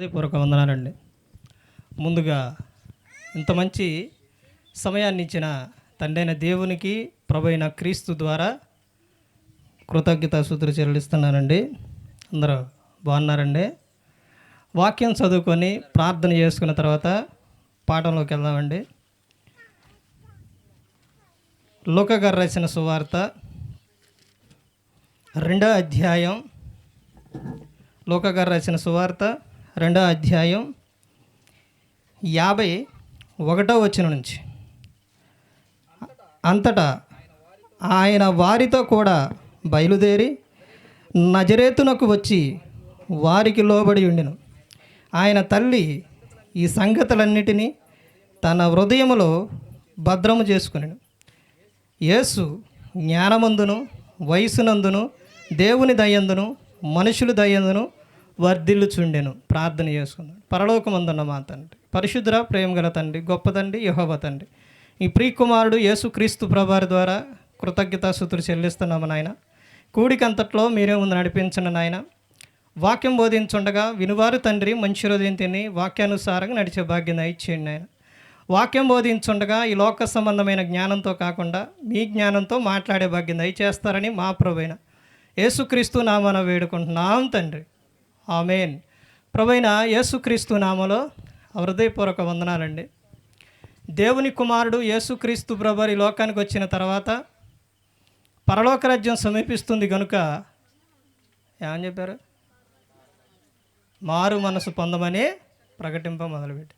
హృదయపూర్వక వందనాలండి. ముందుగా ఇంత మంచి సమయాన్ని ఇచ్చిన తండ్రైన దేవునికి ప్రభైన క్రీస్తు ద్వారా కృతజ్ఞత సూత్ర చెల్లిస్తున్నానండి అందరూ బాగున్నారండి. వాక్యం చదువుకొని ప్రార్థన చేసుకున్న తర్వాత పాఠంలోకి వెళ్దామండి. లోకగారు రాసిన సువార్త రెండో అధ్యాయం. లోకగారు రాసిన సువార్త రెండో అధ్యాయం యాభై ఒకటో వచ్చిన నుంచి. అంతటా ఆయన వారితో కూడా బయలుదేరి నజరేతునకు వచ్చి వారికి లోబడి ఉండెను. ఆయన తల్లి ఈ సంగతులన్నిటినీ తన హృదయములో భద్రము చేసుకునేను. యేసు జ్ఞానమందును వయసునందును దేవుని దయందును మనుషులు దయందును వర్ధిల్లుచుండెను. ప్రార్థన చేసుకున్నాడు పరలోకమందున్న మా తండ్రి. పరిశుద్ర ప్రేమ గల తండ్రి గొప్ప తండ్రి యహోవ తండ్రి. ఈ ప్రియకుమారుడు యేసు క్రీస్తు ప్రభారి ద్వారా కృతజ్ఞతాసుతులు చెల్లిస్తున్నాము నాయన. కూడికంతట్లో మీరే ముందు నడిపించండి నాయన. వాక్యం బోధించుండగా వినువారు తండ్రి మంచి హృదయం తిని వాక్యానుసారంగా నడిచే భాగ్యం ఇచ్చేయండి నాయన. వాక్యం బోధించుండగా ఈ లోక సంబంధమైన జ్ఞానంతో కాకుండా మీ జ్ఞానంతో మాట్లాడే భాగ్యం దయచేస్తారని మా ప్రభైన యేసుక్రీస్తు నామాన వేడుకుంటున్నాం తండ్రి. ఆమెన్. ప్రభైన యేసుక్రీస్తు నామలో హృదయపూర్వక వందనాలండి. దేవుని కుమారుడు యేసుక్రీస్తు ప్రభరి ఈ లోకానికి వచ్చిన తర్వాత పరలోక రాజ్యం సమీపిస్తుంది కనుక ఏమని చెప్పారు? మారు మనసు పొందమని ప్రకటింప మొదలుపెట్టి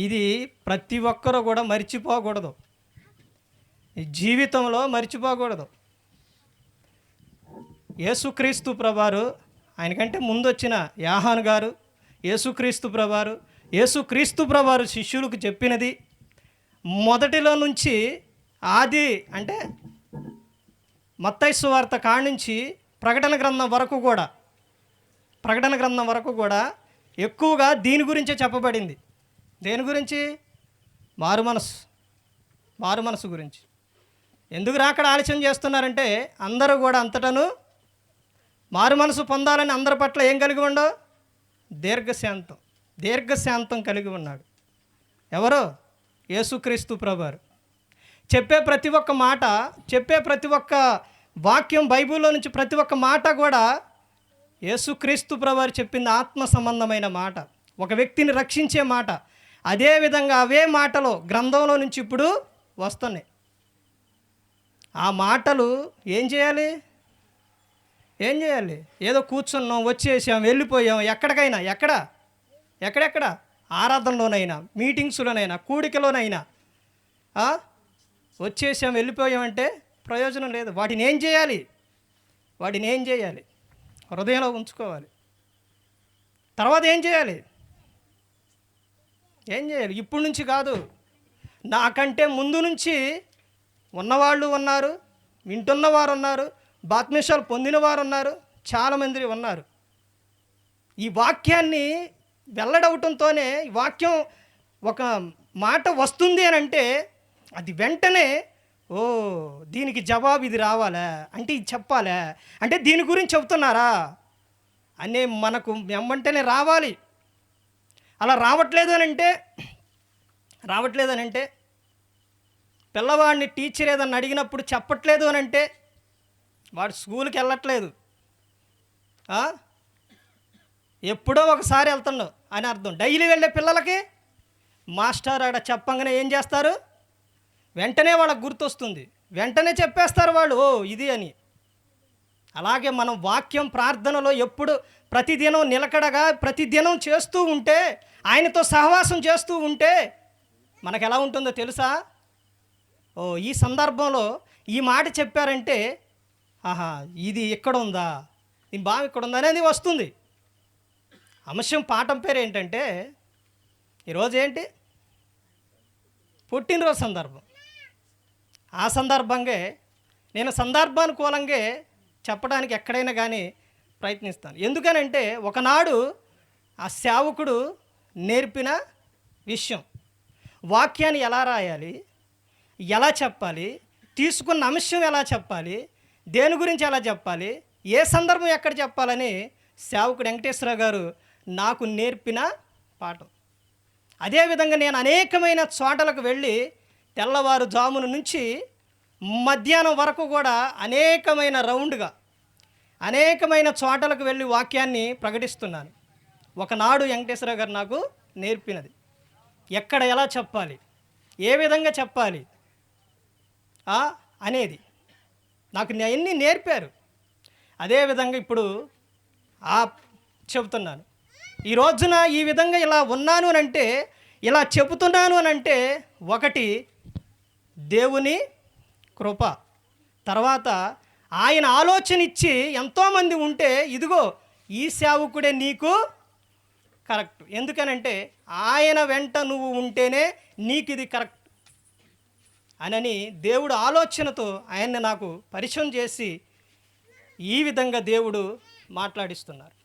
ఇది ప్రతి ఒక్కరూ కూడా మర్చిపోకూడదు. జీవితంలో మర్చిపోకూడదు. యేసుక్రీస్తు ప్రభారు ఆయనకంటే ముందు వచ్చిన యాహాన్ గారు యేసుక్రీస్తు ప్రభారు యేసుక్రీస్తు ప్రభారు శిష్యులకు చెప్పినది మొదటిలో నుంచి ఆది అంటే మత్తైసు వార్త కాడి నుంచి ప్రకటన గ్రంథం వరకు కూడా ప్రకటన గ్రంథం వరకు కూడా ఎక్కువగా దీని గురించే చెప్పబడింది. దేని గురించి? మారు మనసు మారు మనసు గురించి. ఎందుకు రాకడ ఆలస్యం చేస్తున్నారంటే అందరూ కూడా అంతటను మారు మనసు పొందాలని అందరి పట్ల ఏం కలిగి ఉండవు? దీర్ఘశాంతం దీర్ఘశాంతం కలిగి ఉన్నాడు. ఎవరో? యేసుక్రీస్తు ప్రభారు చెప్పే ప్రతి ఒక్క మాట చెప్పే ప్రతి ఒక్క వాక్యం బైబిల్లో నుంచి ప్రతి ఒక్క మాట కూడా యేసుక్రీస్తు ప్రభారు చెప్పింది ఆత్మ సంబంధమైన మాట. ఒక వ్యక్తిని రక్షించే మాట. అదేవిధంగా అవే మాటలు గ్రంథంలో నుంచి ఇప్పుడు వస్తున్నాయి. ఆ మాటలు ఏం చేయాలి? ఏం చేయాలి? ఏదో కూర్చున్నాం వచ్చేసాం వెళ్ళిపోయాం. ఎక్కడికైనా? ఎక్కడ? ఎక్కడెక్కడ? ఆరాధనలోనైనా మీటింగ్స్లోనైనా కూడికలోనైనా. వచ్చేసాం వెళ్ళిపోయామంటే ప్రయోజనం లేదు. వాటిని ఏం చేయాలి? వాటిని ఏం చేయాలి? హృదయంలో ఉంచుకోవాలి. తర్వాత ఏం చేయాలి? ఏం చేయాలి? ఇప్పుడు నుంచి కాదు. నాకంటే ముందు నుంచి ఉన్నవాళ్ళు ఉన్నారు వింటున్నవారు ఉన్నారు బాత్మిషాలు పొందినవారు ఉన్నారు చాలామంది ఉన్నారు. ఈ వాక్యాన్ని వెల్లడవటంతోనే ఈ వాక్యం ఒక మాట వస్తుంది అని అంటే అది వెంటనే ఓ దీనికి జవాబు ఇది రావాలా? అంటే ఇది చెప్పాలా? అంటే దీని గురించి చెప్తున్నారా అనే మనకు వెంటనే రావాలి. అలా రావట్లేదు అని అంటే రావట్లేదు అని అంటే పిల్లవాడిని టీచర్ ఏదన్నా అడిగినప్పుడు చెప్పట్లేదు అని అంటే వాడు స్కూల్కి వెళ్ళట్లేదు. ఎప్పుడో ఒకసారి వెళ్తున్నావు అని అర్థం. డైలీ వెళ్ళే పిల్లలకి మాస్టర్ ఆడ చెప్పంగానే ఏం చేస్తారు? వెంటనే వాళ్ళకి గుర్తొస్తుంది. వెంటనే చెప్పేస్తారు వాళ్ళు ఓ ఇది అని. అలాగే మనం వాక్యం ప్రార్థనలో ఎప్పుడు ప్రతిదినం నిలకడగా ప్రతిదినం చేస్తూ ఉంటే ఆయనతో సహవాసం చేస్తూ ఉంటే మనకు ఎలా ఉంటుందో తెలుసా? ఓ ఈ సందర్భంలో ఈ మాట చెప్పారంటే ఆహా ఇది ఇక్కడ ఉందా నీ బావి ఇక్కడ ఉందా అనేది వస్తుంది. అంశం పాఠం పేరు ఏంటంటే ఈరోజు ఏంటి? పుట్టినరోజు సందర్భం. ఆ సందర్భంగా నేను సందర్భానుకూలంగా చెప్పడానికి ఎక్కడైనా కానీ ప్రయత్నిస్తాను. ఎందుకనంటే ఒకనాడు ఆ సేవకుడు నేర్పిన విషయం. వాక్యాన్ని ఎలా రాయాలి? ఎలా చెప్పాలి? తీసుకున్న అంశం ఎలా చెప్పాలి? దేని గురించి ఎలా చెప్పాలి? ఏ సందర్భం ఎక్కడ చెప్పాలని సేవకుడు వెంకటేశ్వర గారు నాకు నేర్పిన పాఠం. అదేవిధంగా నేను అనేకమైన చోటలకు వెళ్ళి తెల్లవారు జామున నుంచి మధ్యాహ్నం వరకు కూడా అనేకమైన రౌండ్గా అనేకమైన చోటలకు వెళ్ళి వాక్యాన్ని ప్రకటిస్తున్నాను. ఒకనాడు వెంకటేశ్వర గారు నాకు నేర్పినది. ఎక్కడ ఎలా చెప్పాలి? ఏ విధంగా చెప్పాలి? ఆ, అనేది. నాకు అన్నీ నేర్పారు. అదేవిధంగా ఇప్పుడు ఆ చెబుతున్నాను. ఈ రోజున ఈ విధంగా ఇలా ఉన్నాను అని అంటే ఇలా చెబుతున్నాను అని అంటే ఒకటి దేవుని కృప. తర్వాత ఆయన ఆలోచన ఇచ్చి ఎంతోమంది ఉంటే ఇదిగో ఈ సేవకుడే నీకు కరెక్ట్. ఎందుకనంటే ఆయన వెంట నువ్వు ఉంటేనే నీకు ఇది కరెక్ట్. అనని దేవుడు ఆలోచనతో ఆయన్ని నాకు పరిచయం చేసి ఈ విధంగా దేవుడు మాట్లాడిస్తున్నారు.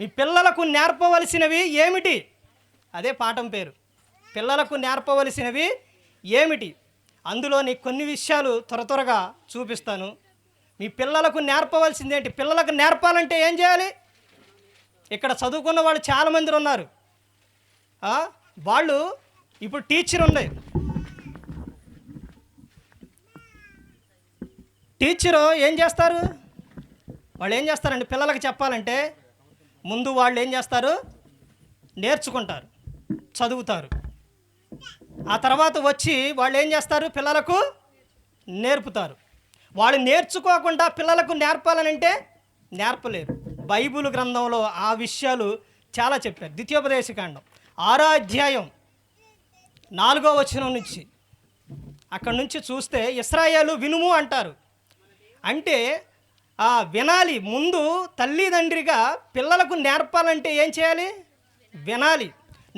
మీ పిల్లలకు నేర్పవలసినవి ఏమిటి? అదే పాఠం పేరు. పిల్లలకు నేర్పవలసినవి ఏమిటి? అందులోని కొన్ని విషయాలు త్వర త్వరగా చూపిస్తాను. మీ పిల్లలకు నేర్పవలసింది ఏంటి? పిల్లలకు నేర్పాలంటే ఏం చేయాలి? ఇక్కడ చదువుకున్న వాళ్ళు చాలామంది ఉన్నారు. వాళ్ళు ఇప్పుడు టీచర్ ఉండేది టీచరు ఏం చేస్తారు? వాళ్ళు ఏం చేస్తారండి? పిల్లలకి చెప్పాలంటే ముందు వాళ్ళు ఏం చేస్తారు? నేర్చుకుంటారు చదువుతారు. ఆ తర్వాత వచ్చి వాళ్ళు ఏం చేస్తారు? పిల్లలకు నేర్పుతారు. వాళ్ళు నేర్చుకోకుండా పిల్లలకు నేర్పాలనంటే నేర్పలేరు. బైబిల్ గ్రంథంలో ఆ విషయాలు చాలా చెప్పారు. ద్వితీయోపదేశకాండం ఆరో అధ్యాయం నాలుగో వచనం నుంచి. అక్కడి నుంచి చూస్తే ఇస్రాయేలు వినుము అంటారు. అంటే ఆ వినాలి. ముందు తల్లిదండ్రిగా పిల్లలకు నేర్పాలంటే ఏం చేయాలి? వినాలి.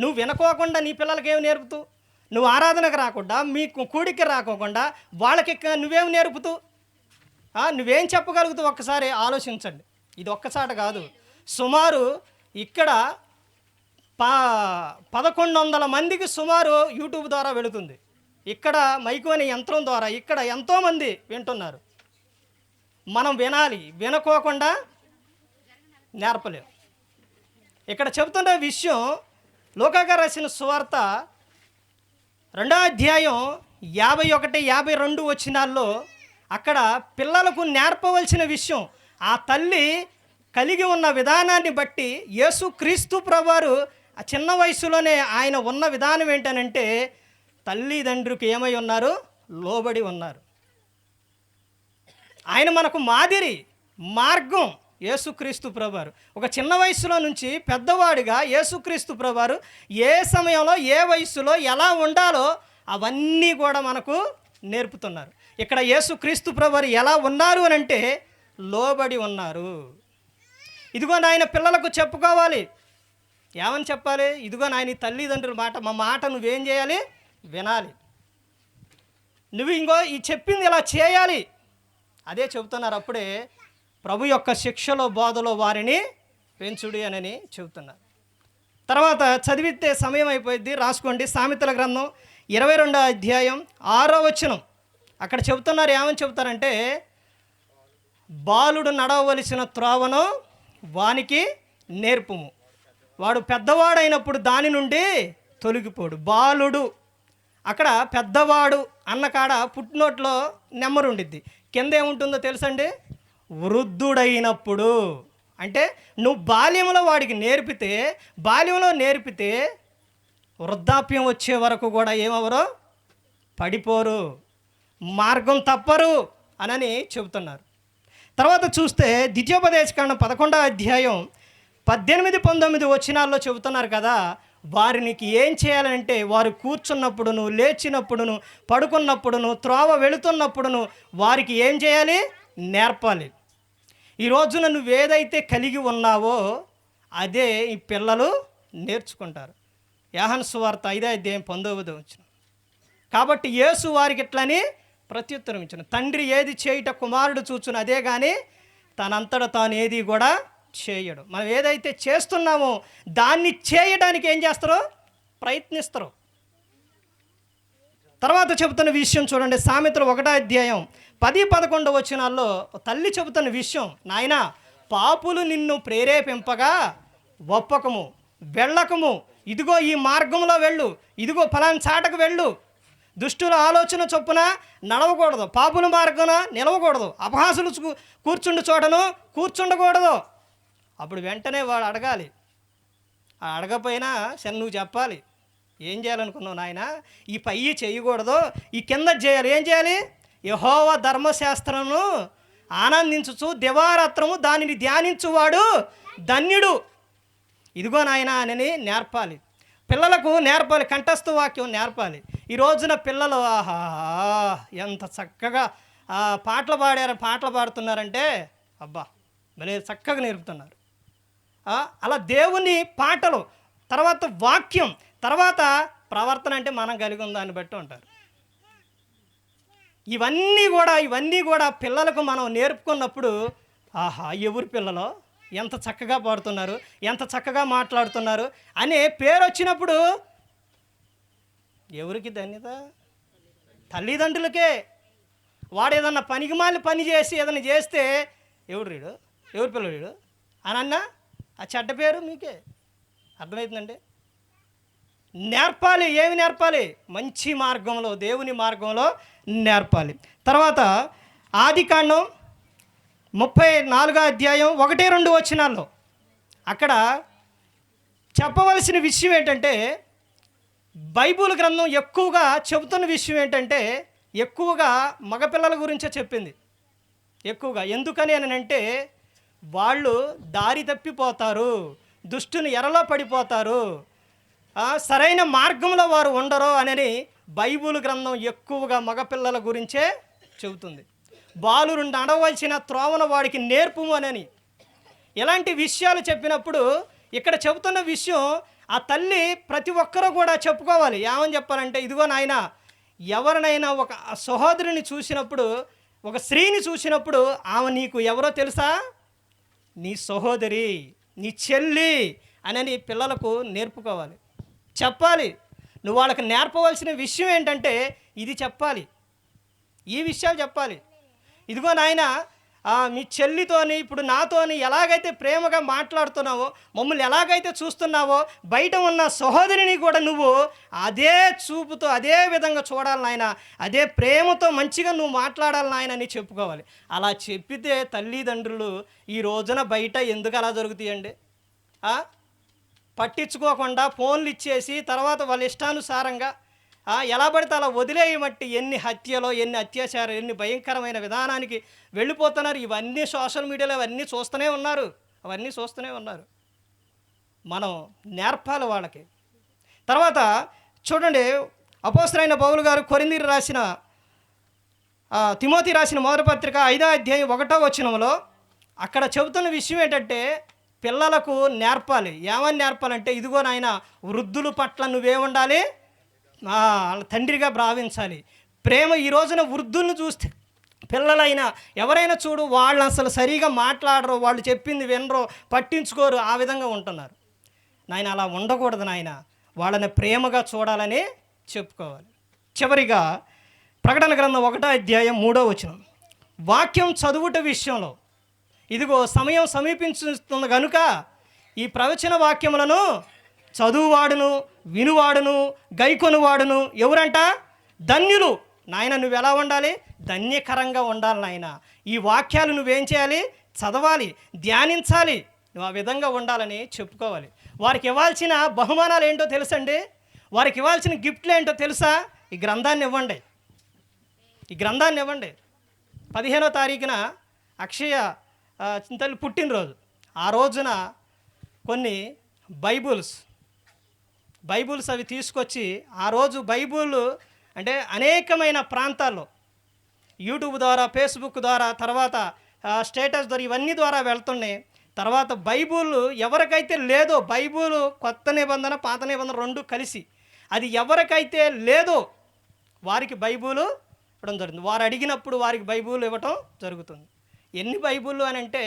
నువ్వు వినకోకుండా నీ పిల్లలకి ఏమి నేర్పుతూ? నువ్వు ఆరాధనకు రాకుండా మీ కూడికి రాకోకుండా వాళ్ళకి నువ్వేం నేర్పుతూ? నువ్వేం చెప్పగలుగుతూ? ఒక్కసారి ఆలోచించండి. ఇది ఒక్కసాట కాదు. సుమారు ఇక్కడ పా పదకొండు వందల మందికి సుమారు యూట్యూబ్ ద్వారా వెళుతుంది. ఇక్కడ మైకు అనే యంత్రం ద్వారా ఇక్కడ ఎంతోమంది వింటున్నారు. మనం వినాలి. వినుకోకుండా నేర్పలేం ఇక్కడ చెబుతున్న విషయం లోకాగా రాసిన సువార్త రెండో అధ్యాయం యాభై ఒకటి యాభై రెండు వచ్చినాల్లో అక్కడ పిల్లలకు నేర్పవలసిన విషయం ఆ తల్లి కలిగి ఉన్న విధానాన్ని బట్టి యేసు క్రీస్తు ప్రభువారు ఆ చిన్న వయసులోనే ఆయన ఉన్న విధానం ఏంటనంటే తల్లిదండ్రులకు ఏమై ఉన్నారు? లోబడి ఉన్నారు. ఆయన మనకు మాదిరి మార్గం యేసుక్రీస్తు ప్రభువారు. ఒక చిన్న వయసులో నుంచి పెద్దవాడిగా యేసుక్రీస్తు ప్రభువారు ఏ సమయంలో ఏ వయసులో ఎలా ఉండాలో అవన్నీ కూడా మనకు నేర్పుతున్నారు. ఇక్కడ యేసుక్రీస్తు ప్రభువారు ఎలా ఉన్నారు అని అంటే లోబడి ఉన్నారు. ఇదిగో నాయన పిల్లలకు చెప్పుకోవాలి. ఏమని చెప్పాలి? ఇదిగో నాయన ఈ తల్లిదండ్రుల మాట మా మాట నువ్వేం చేయాలి? వినాలి. నువ్వు ఇంకో ఈ చెప్పింది ఇలా చేయాలి. అదే చెబుతున్నారు అప్పుడే ప్రభు యొక్క శిక్షలో బోధలో వారిని పెంచుడి అని చెబుతున్నారు. తర్వాత చదివితే సమయం అయిపోయింది రాసుకోండి. సామెతల గ్రంథం ఇరవై రెండో అధ్యాయం ఆరో వచనం. అక్కడ చెబుతున్నారు ఏమని చెబుతారంటే బాలుడు నడవవలసిన త్రోవను వానికి నేర్పుము. వాడు పెద్దవాడైనప్పుడు దాని నుండి తొలగిపోడు. బాలుడు అక్కడ పెద్దవాడు అన్న కాడ పుట్టినోట్లో నెంబర్ ఉండిద్ది. కింద ఏముంటుందో తెలుసండి? వృద్ధుడైనప్పుడు. అంటే నువ్వు బాల్యంలో వాడికి నేర్పితే బాల్యంలో నేర్పితే వృద్ధాప్యం వచ్చే వరకు కూడా ఏమవరు పడిపోరు. మార్గం తప్పరు అనని చెబుతున్నారు. తర్వాత చూస్తే ద్వితీయోపదేశకాండం పదకొండవ అధ్యాయం పద్దెనిమిది పంతొమ్మిది వచనాల్లో చెబుతున్నారు కదా వారికి ఏం చేయాలంటే వారు కూర్చున్నప్పుడును లేచినప్పుడును పడుకున్నప్పుడును త్రోవ వెళుతున్నప్పుడును వారికి ఏం చేయాలి? నేర్పాలి. ఈ రోజున నువ్వేదైతే కలిగి ఉన్నావో అదే ఈ పిల్లలు నేర్చుకుంటారు. యాహన్ సువార్త ఐదో అధ్యాయం పంతొమ్మిదో వచ్చిన కాబట్టి యేసు వారికి ఇట్లని ప్రత్యుత్తరం ఇచ్చిన. తండ్రి ఏది చేయుట కుమారుడు చూచును అదే కానీ తనంతట తాను ఏది కూడా చేయడు. మనం ఏదైతే చేస్తున్నామో దాన్ని చేయడానికి ఏం చేస్తారో ప్రయత్నిస్తారు. తర్వాత చెబుతున్న విషయం చూడండి. సామెతలు ఒకటో అధ్యాయం పది పదకొండు వచ్చినాల్లో తల్లి చెబుతున్న విషయం నాయన పాపులు నిన్ను ప్రేరేపింపగా ఒప్పకము వెళ్ళకము. ఇదిగో ఈ మార్గంలో వెళ్ళు. ఇదిగో పలాని చాటకు వెళ్ళు. దుష్టుల ఆలోచన చొప్పున నడవకూడదు. పాపుల మార్గాన నిలవకూడదు. అపహాసులు కూర్చుండు చోటను కూర్చుండకూడదు. అప్పుడు వెంటనే వాడు అడగాలి. ఆ అడగపోయినా సరే నువ్వు చెప్పాలి. ఏం చేయాలనుకున్నావు నాయన? ఈ పై చేయకూడదు. ఈ కింద చేయాలి. ఏం చేయాలి? యహోవ ధర్మశాస్త్రమును ఆనందించుచు దివారాత్రము దానిని ధ్యానించువాడు ధన్యుడు. ఇదిగో నాయన అని నేర్పాలి. పిల్లలకు నేర్పాలి. కంఠస్థ వాక్యం నేర్పాలి. ఈ రోజున పిల్లలు ఆహా ఎంత చక్కగా ఆ, పాటలు పాడారు. పాటలు పాడుతున్నారంటే అబ్బా భలే చక్కగా నేర్పుతున్నారు. అలా దేవుని పాటలు తర్వాత వాక్యం తర్వాత ప్రవర్తన అంటే మనం కలిగి ఉందాన్ని బట్టి ఉంటారు. ఇవన్నీ కూడా ఇవన్నీ కూడా పిల్లలకు మనం నేర్పుకున్నప్పుడు ఆహా ఎవరు పిల్లలో? ఎంత చక్కగా పాడుతున్నారు ఎంత చక్కగా మాట్లాడుతున్నారు అనే పేరు వచ్చినప్పుడు ఎవరికి ధన్యత? తల్లిదండ్రులకే? వాడు ఏదన్నా పనికి మాలి పని చేసి ఏదైనా చేస్తే ఎవడు రీడు? ఎవరు పిల్లడు అని అన్నా ఆ చెడ్డ పేరు మీకే. అర్థమవుతుందండి నేర్పాలి ఏమి నేర్పాలి? మంచి మార్గంలో దేవుని మార్గంలో నేర్పాలి. తర్వాత ఆదికాండం ముప్పై నాలుగో అధ్యాయం ఒకటి రెండు వచ్చినాల్లో అక్కడ చెప్పవలసిన విషయం ఏంటంటే బైబుల్ గ్రంథం ఎక్కువగా చెబుతున్న విషయం ఏంటంటే ఎక్కువగా మగపిల్లల గురించే చెప్పింది. ఎక్కువగా. ఎందుకని అని అంటే వాళ్ళు దారి తప్పిపోతారు దుష్టుని ఎరలో పడిపోతారు. సరైన మార్గంలో వారు ఉండరు అని బైబుల్ గ్రంథం ఎక్కువగా మగపిల్లల గురించే చెబుతుంది. బాలురు నడవలసిన త్రోవన వాడికి నేర్పుము అనని. ఇలాంటి విషయాలు చెప్పినప్పుడు ఇక్కడ చెబుతున్న విషయం ఆ తల్లి ప్రతి ఒక్కరూ కూడా చెప్పుకోవాలి. ఏమని చెప్పాలంటే ఇదిగో నాయన ఎవరినైనా ఒక సహోదరుని చూసినప్పుడు ఒక స్త్రీని చూసినప్పుడు ఆమె నీకు ఎవరో తెలుసా? నీ సహోదరి నీ చెల్లి అని పిల్లలకు నేర్పుకోవాలి. చెప్పాలి. నువ్వు వాళ్ళకి నేర్పవలసిన విషయం ఏంటంటే ఇది చెప్పాలి. ఈ విషయాలు చెప్పాలి. ఇదిగో నాయన మీ చెల్లితోని ఇప్పుడు నాతోని ఎలాగైతే ప్రేమగా మాట్లాడుతున్నావో మమ్మల్ని ఎలాగైతే చూస్తున్నావో బయట ఉన్న సహోదరిని కూడా నువ్వు అదే చూపుతో అదే విధంగా చూడాలి నాయన. అదే ప్రేమతో మంచిగా నువ్వు మాట్లాడాలి నాయన అని చెప్పుకోవాలి. అలా చెప్పితే తల్లిదండ్రులు ఈ రోజున బయట ఎందుకు అలా జరుగుతాయండి? పట్టించుకోకుండా ఫోన్లు ఇచ్చేసి తర్వాత వాళ్ళ ఇష్టానుసారంగా ఎలా పడితే అలా వదిలేయమట్టి ఎన్ని హత్యలో ఎన్ని అత్యాచారం ఎన్ని భయంకరమైన విధానానికి వెళ్ళిపోతున్నారు. ఇవన్నీ సోషల్ మీడియాలో అవన్నీ చూస్తూనే ఉన్నారు. అవన్నీ చూస్తూనే ఉన్నారు. మనం నేర్పాలి వాళ్ళకి. తర్వాత చూడండి అపోసరైన పౌలు గారు కొరిందీరు రాసిన తిమోతి రాసిన మొదటి పత్రిక ఐదో అధ్యాయం ఒకటో వచనంలో అక్కడ చెబుతున్న విషయం ఏంటంటే పిల్లలకు నేర్పాలి. ఏమని నేర్పాలంటే ఇదిగో నాయన వృద్ధుల పట్ల నువ్వే ఉండాలి? వాళ్ళ తండ్రిగా భావించాలి. ప్రేమ ఈ రోజున వృద్ధులను చూస్తే పిల్లలైనా ఎవరైనా చూడు వాళ్ళు అసలు సరిగా మాట్లాడరు వాళ్ళు చెప్పింది వినరు పట్టించుకోరు ఆ విధంగా ఉంటున్నారు. నాయన అలా ఉండకూడదు నాయన. వాళ్ళని ప్రేమగా చూడాలని చెప్పుకోవాలి. చివరిగా ప్రకటన గ్రంథం ఒకటో అధ్యాయం మూడో వచనం. వాక్యం చదువుట విషయంలో ఇదిగో సమయం సమీపించుతుంది కనుక ఈ ప్రవచన వాక్యములను చదువువాడును వినువాడును గైకొనువాడును ఎవరంట? ధన్యులు. నాయన నువ్వు ఎలా ఉండాలి? ధన్యకరంగా ఉండాలి నాయన. ఈ వాక్యాలు నువ్వేం చేయాలి? చదవాలి ధ్యానించాలి. నువ్వు ఆ విధంగా ఉండాలని చెప్పుకోవాలి. వారికి ఇవ్వాల్సిన బహుమానాలు ఏంటో తెలుసండి? వారికి ఇవ్వాల్సిన గిఫ్ట్లు ఏంటో తెలుసా? ఈ గ్రంథాన్ని ఇవ్వండి. ఈ గ్రంథాన్ని ఇవ్వండి. పదిహేనో తారీఖున అక్షయ తల్లి పుట్టినరోజు. ఆ రోజున కొన్ని బైబుల్స్ బైబుల్స్ అవి తీసుకొచ్చి ఆ రోజు బైబుల్ అంటే అనేకమైన ప్రాంతాల్లో యూట్యూబ్ ద్వారా ఫేస్బుక్ ద్వారా తర్వాత స్టేటస్ ద్వారా ఇవన్నీ ద్వారా వెళ్తున్నాయి. తర్వాత బైబుల్ ఎవరికైతే లేదో బైబుల్ కొత్త నిబంధన పాత నిబంధన రెండు కలిసి అది ఎవరికైతే లేదో వారికి బైబుల్ ఇవ్వడం జరుగుతుంది. వారు అడిగినప్పుడు వారికి బైబుల్ ఇవ్వటం జరుగుతుంది. ఎన్ని బైబుల్ అని అంటే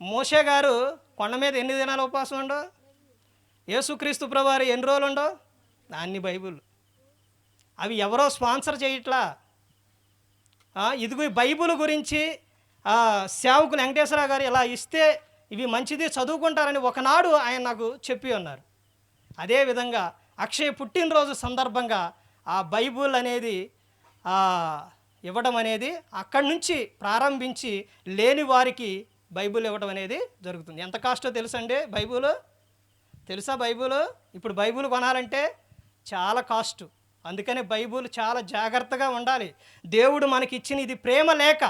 మోషే గారు కొండ మీద ఎన్ని దినాలు ఉపవాసం ఉండవు యేసుక్రీస్తు ప్రభువారు ఎన్ని రోజులు ఉండో దాన్ని బైబుల్. అవి ఎవరో స్పాన్సర్ చేయట్లా. ఇదిగో బైబుల్ గురించి సేవకులు వెంకటేశ్వర గారు ఇలా ఇస్తే ఇవి మంచిది చదువుకుంటారని ఒకనాడు ఆయన నాకు చెప్పి ఉన్నారు. అదేవిధంగా అక్షయ్ పుట్టినరోజు సందర్భంగా ఆ బైబుల్ అనేది ఇవ్వడం అనేది అక్కడి నుంచి ప్రారంభించి లేని వారికి బైబుల్ ఇవ్వడం అనేది జరుగుతుంది. ఎంత కాస్టో తెలుసండి బైబుల్? తెలుసా బైబుల్? ఇప్పుడు బైబుల్ కొనాలంటే చాలా కాస్ట్. అందుకని బైబుల్ చాలా జాగ్రత్తగా ఉండాలి. దేవుడు మనకి ఇచ్చిన ఇది ప్రేమ లేక.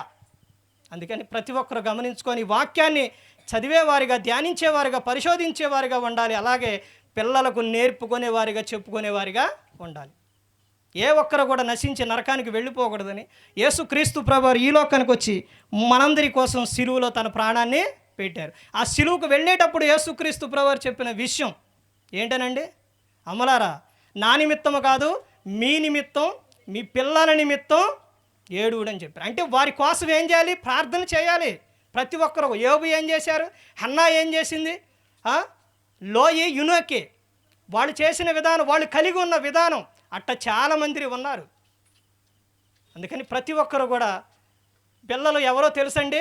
అందుకని ప్రతి ఒక్కరు గమనించుకొని వాక్యాన్ని చదివేవారిగా ధ్యానించేవారిగా పరిశోధించేవారిగా ఉండాలి. అలాగే పిల్లలకు నేర్పుకునేవారిగా చెప్పుకునేవారిగా ఉండాలి. ఏ ఒక్కరు కూడా నశించి నరకానికి వెళ్ళిపోకూడదని యేసుక్రీస్తు ప్రభువారు ఈ లోకానికి వచ్చి మనందరి కోసం సిరువులో తన ప్రాణాన్ని పెట్టారు. ఆ సిలువుకు వెళ్ళేటప్పుడు యేసుక్రీస్తు ప్రభువారు చెప్పిన విషయం ఏంటనండి? అమలారా నా నిమిత్తము కాదు మీ నిమిత్తం మీ పిల్లల నిమిత్తం ఏడుగుడు అని చెప్పారు. అంటే వారి కోసం ఏం చేయాలి? ప్రార్థన చేయాలి. ప్రతి ఒక్కరు యోబు ఏం చేశారు? హన్నా ఏం చేసింది? లోయి యునోకే. వాళ్ళు చేసిన విధానం వాళ్ళు కలిగి ఉన్న విధానం. అట్ట చాలామంది ఉన్నారు. అందుకని ప్రతి ఒక్కరు కూడా పిల్లలు ఎవరో తెలుసండి?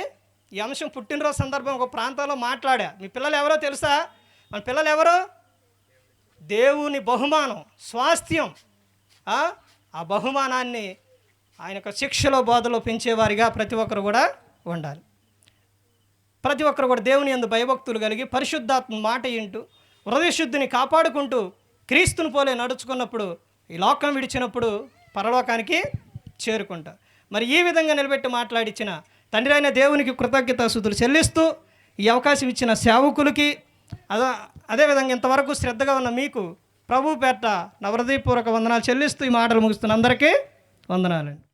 ఈ అంశం పుట్టినరోజు సందర్భం ఒక ప్రాంతంలో మాట్లాడా. మీ పిల్లలు ఎవరో తెలుసా? మన పిల్లలు ఎవరు దేవుని బహుమానం స్వాస్థ్యం. ఆ? బహుమానాన్ని ఆయన యొక్క శిక్షలో బోధలో పెంచేవారిగా ప్రతి ఒక్కరు కూడా ఉండాలి. ప్రతి ఒక్కరు కూడా దేవుని యందు భయభక్తులు కలిగి పరిశుద్ధాత్మ మాట వింటూ హృదయశుద్ధిని కాపాడుకుంటూ క్రీస్తుని పోలే నడుచుకున్నప్పుడు ఈ లోకం విడిచినప్పుడు పరలోకానికి చేరుకుంటారు. మరి ఈ విధంగా నిలబెట్టి మాట్లాడించిన తండ్రి అయిన దేవునికి కృతజ్ఞతాసుతులు చెల్లిస్తూ ఈ అవకాశం ఇచ్చిన సేవకులకి అదా అదేవిధంగా ఇంతవరకు శ్రద్ధగా ఉన్న మీకు ప్రభు పేట నా వందనాలు చెల్లిస్తూ ఈ మాటలు ముగిస్తున్న అందరికీ వందనాలండి.